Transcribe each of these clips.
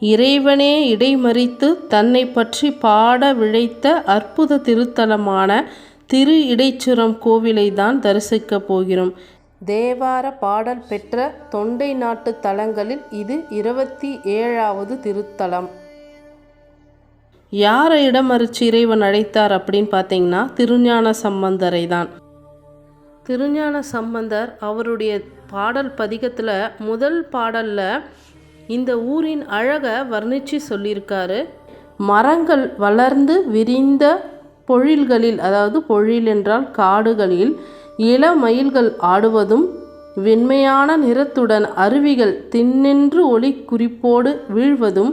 இறைவனே இடைமறித்து தன்னை பற்றி பாட விழைத்த அற்புத திருத்தலமான திரு இடைச்சுரம் கோவிலை தான் தரிசிக்கப் போகிறோம். தேவார பாடல் பெற்ற தொண்டை நாட்டு தலங்களில் இது இருபத்தி ஏழாவது திருத்தலம். யாரை இடமறிச்சு இறைவன் அழைத்தார் அப்படின்னு பார்த்தீங்கன்னா திருஞான சம்பந்தரை தான். திருஞான சம்பந்தர் அவருடைய பாடல் பதிகத்தில் முதல் பாடலில் இந்த ஊரின் அழகை வர்ணித்து சொல்லியிருக்காரு. மரங்கள் வளர்ந்து விரிந்த பொழில்களில் அதாவது பொழில் என்றால் காடுகளில் இளமயில்கள் ஆடுவதும் வெண்மையான நிறத்துடன் அருவிகள் தின்னென்று ஒளி குறிப்போடு வீழ்வதும்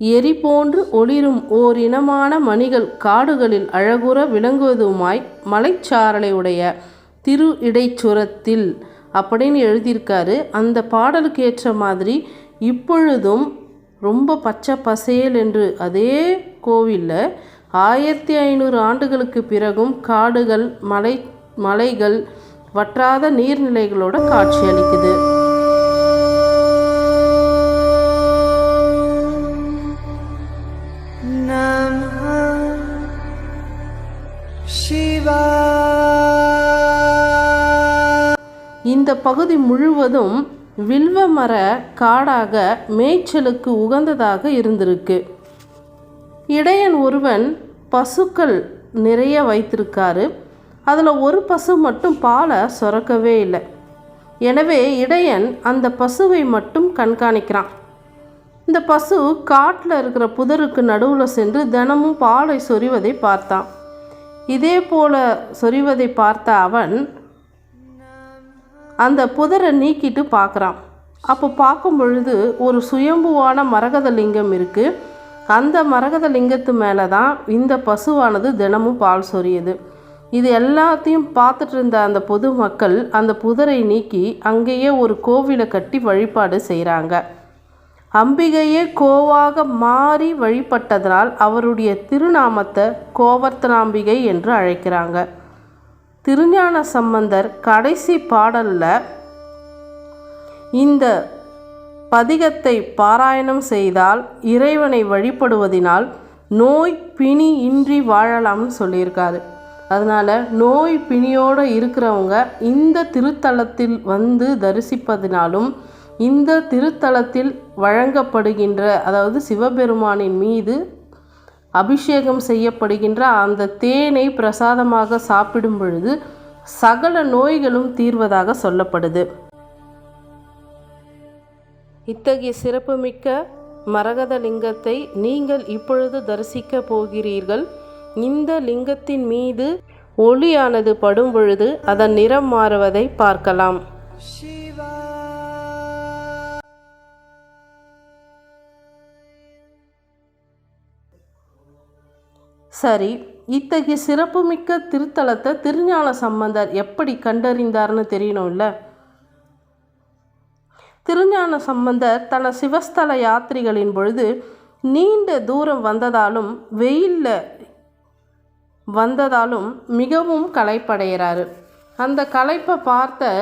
எரி போன்று ஒளிரும் ஓர் இனமான மணிகள் காடுகளில் அழகுற விளங்குவதுமாய் மலைச்சாரலையுடைய திரு இடைச்சுரத்தில் அப்படின்னு எழுதியிருக்காரு. அந்த பாடலுக்கு ஏற்ற மாதிரி இப்பொழுதும் ரொம்ப பச்சை பசேல் என்று அதே கோவிலில் ஆயிரத்தி ஐநூறு ஆண்டுகளுக்கு பிறகும் காடுகள் மலை மலைகள் வற்றாத நீர்நிலைகளோட காட்சியளிக்குது இந்த பகுதி முழுவதும் வில்வ மர காடாக மேய்ச்சலுக்கு உகந்ததாக இருந்திருக்கு. இடையன் ஒருவன் பசுக்கள் நிறைய வைத்திருக்காரு. அதில் ஒரு பசு மட்டும் பாலை சுரக்கவே இல்லை. எனவே இடையன் அந்த பசுவை மட்டும் கண்காணிக்கிறான். இந்த பசு காட்டில் இருக்கிற புதருக்கு நடுவில் சென்று தினமும் பாலை சொரிவதை பார்த்தான். இதே போல சொரிவதை பார்த்த அவன் அந்த புதரை நீக்கிட்டு பார்க்குறான். அப்போ பார்க்கும் பொழுது ஒரு சுயம்புவான மரகத லிங்கம் இருக்குது அந்த மரகத லிங்கத்து மேலே தான் இந்த பசுவானது தினமும் பால் சொரியுது. இது எல்லாத்தையும் பார்த்துட்டு இருந்த அந்த பொதுமக்கள் அந்த புதரை நீக்கி அங்கேயே ஒரு கோவிலை கட்டி வழிபாடு செய்கிறாங்க அம்பிகையே கோவாக மாறி வழிபட்டதனால் அவருடைய திருநாமத்தை கோவர்த்தனாம்பிகை என்று அழைக்கிறாங்க. திருஞான சம்பந்தர் கடைசி பாடலில் இந்த பதிகத்தை பாராயணம் செய்தால் இறைவனை வழிபடுவதினால் நோய் பிணி இன்றி வாழலாம்னு சொல்லியிருக்காரு. அதனால் நோய் பிணியோடு இருக்கிறவங்க இந்த திருத்தலத்தில் வந்து தரிசிப்பதினாலும் இந்த திருத்தலத்தில் வழங்கப்படுகின்ற அதாவது சிவபெருமானின் மீது அபிஷேகம் செய்யப்படுகின்ற அந்த தேனை பிரசாதமாக சாப்பிடும் பொழுது சகல நோய்களும் தீர்வதாக சொல்லப்படுது. இத்தகைய சிறப்புமிக்க மரகத லிங்கத்தை நீங்கள் இப்பொழுது தரிசிக்க போகிறீர்கள். இந்த லிங்கத்தின் மீது ஒளியானது படும் பொழுது அதன் நிறம் மாறுவதை பார்க்கலாம். சரி இத்தகைய சிறப்புமிக்க திருத்தலத்தை திருஞான சம்பந்தர் எப்படி கண்டறிந்தார்னு தெரியணும்ல? திருஞான சம்பந்தர் தன சிவஸ்தல யாத்திரைகளின் பொழுது நீண்ட தூரம் வந்ததாலும் வெயிலில் வந்ததாலும் மிகவும் களைப்படைகிறாரு. அந்த களைப்பை பார்த்த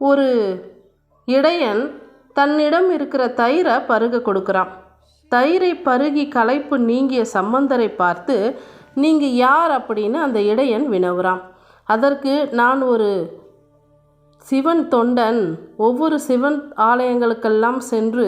ஒரு இடையன் தன்னிடம் இருக்கிற தயிரை பருக கொடுக்குறான். தயிரை பருகி களைப்பு நீங்கிய சம்பந்தரை பார்த்து நீங்கள் யார்? அப்படின்னு அந்த இடையன் வினவுறான். அதற்கு நான் ஒரு சிவன் தொண்டன். ஒவ்வொரு சிவன் ஆலயங்களுக்கெல்லாம் சென்று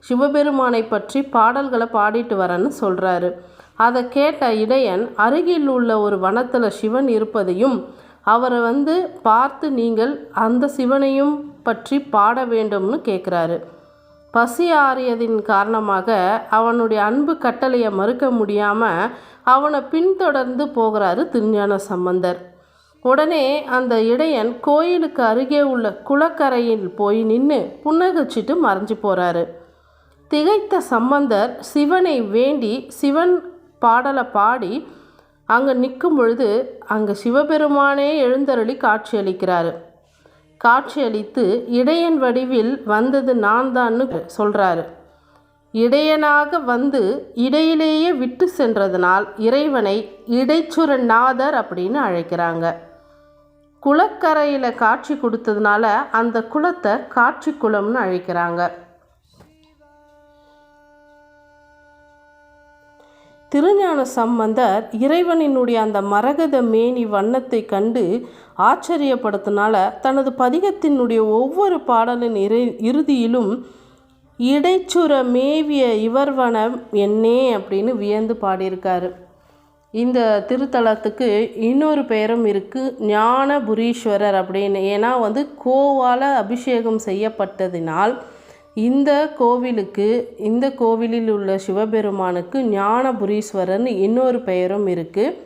சிவபெருமானை பற்றி பாடல்களை பாடிட்டு வரேன்னு சொல்கிறாரு அதை கேட்ட இடையன் அருகில் உள்ள ஒரு வனத்தில் சிவன் இருப்பதையும் அவரை வந்து பார்த்து நீங்கள் அந்த சிவனையும் பற்றி பாட வேண்டும்னு கேட்குறாரு பசி ஆறியதின் காரணமாக அவனுடைய அன்பு கட்டளையை மறுக்க முடியாமல் அவனை பின்தொடர்ந்து போகிறாரு திருஞான சம்பந்தர். உடனே அந்த இடையன் கோயிலுக்கு அருகே உள்ள குளக்கரையில் போய் நின்று புன்னகிச்சிட்டு மறைஞ்சு போகிறாரு திகைத்த சம்பந்தர் சிவனை வேண்டி சிவன் பாடலை பாடி அங்கே நிற்கும் பொழுது அங்கே சிவபெருமானே எழுந்தருளி காட்சியளிக்கிறாரு. காட்சியளித்து இடையன் வடிவில் வந்தது நான் தான்னு சொல்கிறாரு இடையனாக வந்து இடையிலேயே விட்டு சென்றதனால் இறைவனை இடைச்சுரநாதர் அப்படின்னு அழைக்கிறாங்க. குளக்கரையில் காட்சி கொடுத்ததுனால அந்த குளத்தை காட்சி குளம்னு அழைக்கிறாங்க. திருஞான சம்பந்தர் இறைவனினுடைய அந்த மரகத மேனி வண்ணத்தை கண்டு ஆச்சரியப்படுத்தினால தனது பதிகத்தினுடைய ஒவ்வொரு பாடலின் இறை இறுதியிலும் இடைச்சுர மேவிய இவர்வனம் என்னே அப்படின்னு வியந்து பாடியிருக்காரு. இந்த திருத்தலத்துக்கு இன்னொரு பெயரும் இருக்குது ஞானபுரீஸ்வரர் அப்படின்னு. ஏன்னா வந்து கோவால் அபிஷேகம் செய்யப்பட்டதினால் இந்த கோவிலுக்கு இந்த கோவிலில் உள்ள சிவபெருமானுக்கு ஞானபுரீஸ்வரன் இன்னொரு பெயரும் இருக்குது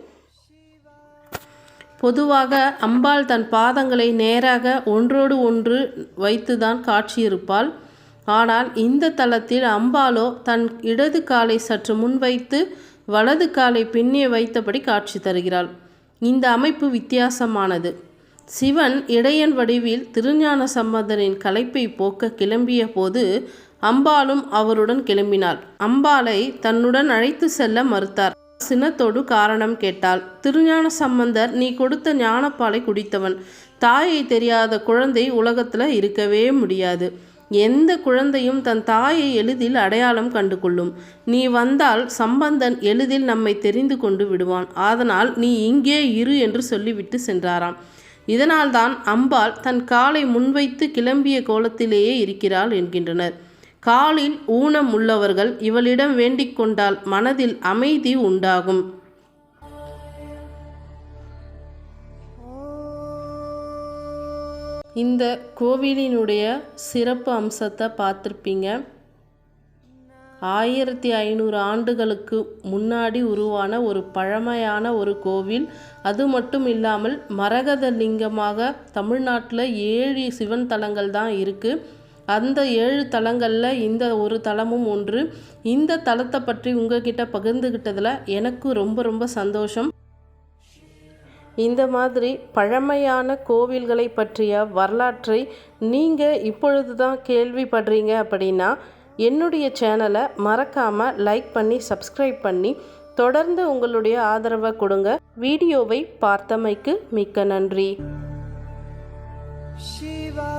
பொதுவாக அம்பாள் தன் பாதங்களை நேராக ஒன்றோடு ஒன்று வைத்துதான் காட்சியிருப்பாள். ஆனால் இந்த தலத்தில் அம்பாளோ தன் இடது காலை சற்று முன்வைத்து வலது காலை பின்னே வைத்தபடி காட்சி தருகிறாள். இந்த அமைப்பு வித்தியாசமானது. சிவன் இடையன் வடிவில் திருஞான சம்பந்தரின் கலைப்பை போக்க கிளம்பிய போது அம்பாளும் அவருடன் கிளம்பினாள். அம்பாளை தன்னுடன் அழைத்து செல்ல மறுத்தார். சினத்தோடு காரணம் கேட்டாள். திருஞான சம்பந்தர் நீ கொடுத்த ஞானப்பாலை குடித்தவன். தாயை தெரியாத குழந்தை உலகத்தில் இருக்கவே முடியாது. எந்த குழந்தையும் தன் தாயை எளிதில் அடையாளம் கண்டு கொள்ளும் நீ வந்தால் சம்பந்தன் எளிதில் நம்மை தெரிந்து கொண்டு விடுவான். அதனால் நீ இங்கே இரு என்று சொல்லிவிட்டு சென்றாராம். இதனால்தான் அம்பாள் தன் காலை முன்வைத்து கிளம்பிய கோலத்திலேயே இருக்கிறாள் என்கின்றனர். காலில் ஊனம் உள்ளவர்கள் இவளிடம் வேண்டிக் கொண்டால் மனதில் அமைதி உண்டாகும். இந்த கோவிலினுடைய சிறப்பு அம்சத்தை பார்த்துருப்பீங்க. ஆயிரத்தி ஐநூறு ஆண்டுகளுக்கு முன்னாடி உருவான ஒரு பழமையான ஒரு கோவில். அது மட்டும் இல்லாமல் மரகத லிங்கமாக தமிழ்நாட்டில் ஏழு சிவன் தலங்கள் தான் இருக்குது அந்த ஏழு தலங்களில் இந்த ஒரு தலமும் ஒன்று. இந்த தலத்தை பற்றி உங்ககிட்ட பகிர்ந்துக்கிட்டதில் எனக்கு ரொம்ப ரொம்ப சந்தோஷம். இந்த மாதிரி பழமையான கோவில்களை பற்றிய வரலாற்றை நீங்கள் இப்பொழுது தான் கேள்விப்படுறீங்க அப்படின்னா என்னுடைய சேனலை மறக்காமல் லைக் பண்ணி சப்ஸ்கிரைப் பண்ணி தொடர்ந்து உங்களுடைய ஆதரவை கொடுங்க. வீடியோவை பார்த்தமைக்கு மிக்க நன்றி. சிவா